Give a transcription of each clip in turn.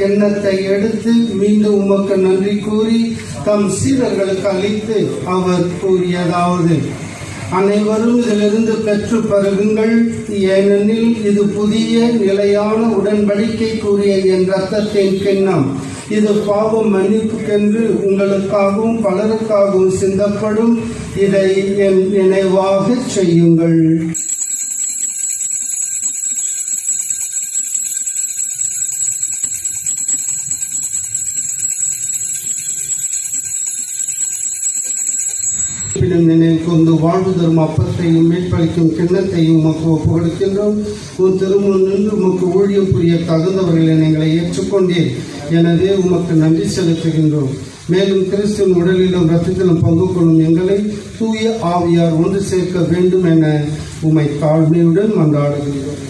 கிண்ணத்தை எடுத்து மீண்டும் உமக்கு நன்றி கூறி தம் சீரர்களுக்கு அளித்து அவர் கூறியதாவது அனைவரும் இதிலிருந்து பெற்று பருகுங்கள் ஏனெனில் இது புதிய நிலையான உடன்படிக்கை கூறிய என் ரத்தத்தின் கிண்ணம். இது பாவம் மன்னிப்புக்கென்று உங்களுக்காகவும் பலருக்காகவும் சிந்தப்படும். இதை என் நினைவாகச் செய்யுங்கள். பின்னும் நினைவு கொண்டு வாழ்வு தரும் அப்பத்தையும் மீட்பளிக்கும் கிண்ணத்தையும் உமக்கு ஒப்புகொடுக்கின்றோம் உன் திருமுன் நின்று உமக்கு ஊழியம் புரிய தகுந்தவர்களை எங்களை ஏற்றுக்கொண்டீர். எனவே உமக்கு நன்றி செலுத்துகின்றோம். மேலும் கிறிஸ்துவின் உடலிலும் இரத்தத்திலும் பங்கு கொள்ளும் எங்களை தூய ஆவியார் ஒன்று சேர்க்க வேண்டும் என உமை தாழ்மையுடன் மன்றாடுகின்றோம்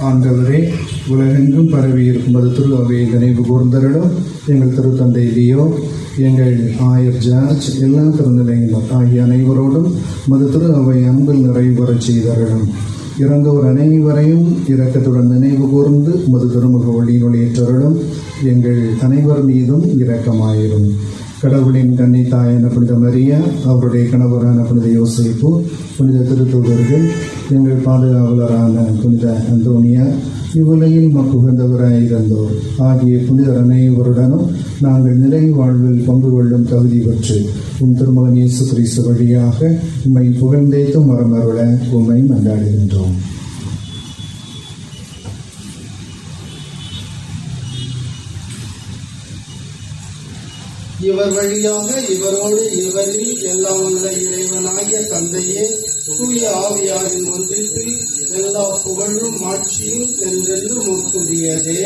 ஆண்டவரே உலகெங்கும் பரவி இருக்கும் அது திரு அவையை நினைவு கூர்ந்தரிடம் எங்கள் திருத்தந்தை லியோ எங்கள் ஆயர் ஜார்ஜ் எல்லா திருநிலையினர் ஆகிய அனைவரோடும் மது திரு அவை அன்பில் நிறைவுறச் செய்தரிடம் இறந்தோர் அனைவரையும் இரக்கத்துடன் நினைவு கூர்ந்து மது திருமுக ஒளியினுடைய தருடம் எங்கள் அனைவர் மீதும் இரக்கமாயிரும். கடவுளின் கண்ணி தாயான புனித மரியா அவருடைய கணவரான புனித யோசிப்பு புனித திருத்தூதர்கள் எங்கள் பாதுகாவலரான புனித அந்தோனியா இவ்வுலகில் மக்குகந்தவராயிருந்தோர் ஆகிய புனிதர் அனைவருடனும் நாங்கள் நிலை வாழ்வில் பங்கு கொள்ளும் தகுதி பெற்று உன் திருமகன் இயேசு கிறிஸ்து வழியாக உம்மை புகழ்ந்தேத்தும் மரமருள உம்மை மன்றாடுகின்றோம். இவர் வழியாக இவரோடு இவரில் எல்லாம் உள்ள இறைவனாகிய தந்தையே தூய ஆவியாரின் ஒன்றிப்பில் எல்லா புகழும் ஆட்சியும் சென்றென்று முற்குரியதே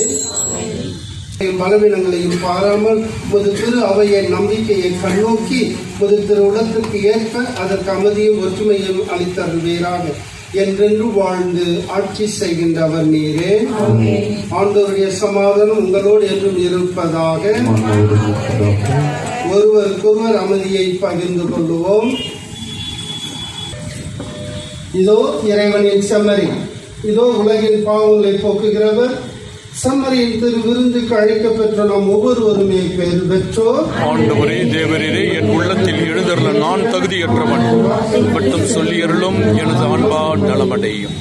பலவீனங்களையும் பாராமல் முது திரு அவையின் நம்பிக்கையை கண்ணோக்கி முது திரு உலகத்திற்கு ஏற்ப அதற்கு அமைதியும் ஒற்றுமையும் அளித்தருவீராக என்றென்று வாழ்ந்து ஆட்சி செய்கின்றவர் நீரே. ஆண்டவருடைய சமாதானம் உங்களோடு என்றும் இருப்பதாக ஒருவருக்கொருவர் அமைதியை பகிர்ந்து கொள்வோம் இதோ இறைவனின் செம்மறி. இதோ உலகின் பாவங்களை போக்குகிறவர். சம்மரியின் திரு விருந்துக்கு அழைக்கப்பெற்ற நாம் ஒவ்வொருவருமே பேர் பெற்றோர். ஆண்டவரே தேவரீரே என் உள்ளத்தில் எழுதருள நான் தகுதியற்றவன். மட்டும் சொல்லியருளும் எனது அன்பா நலமடையும்.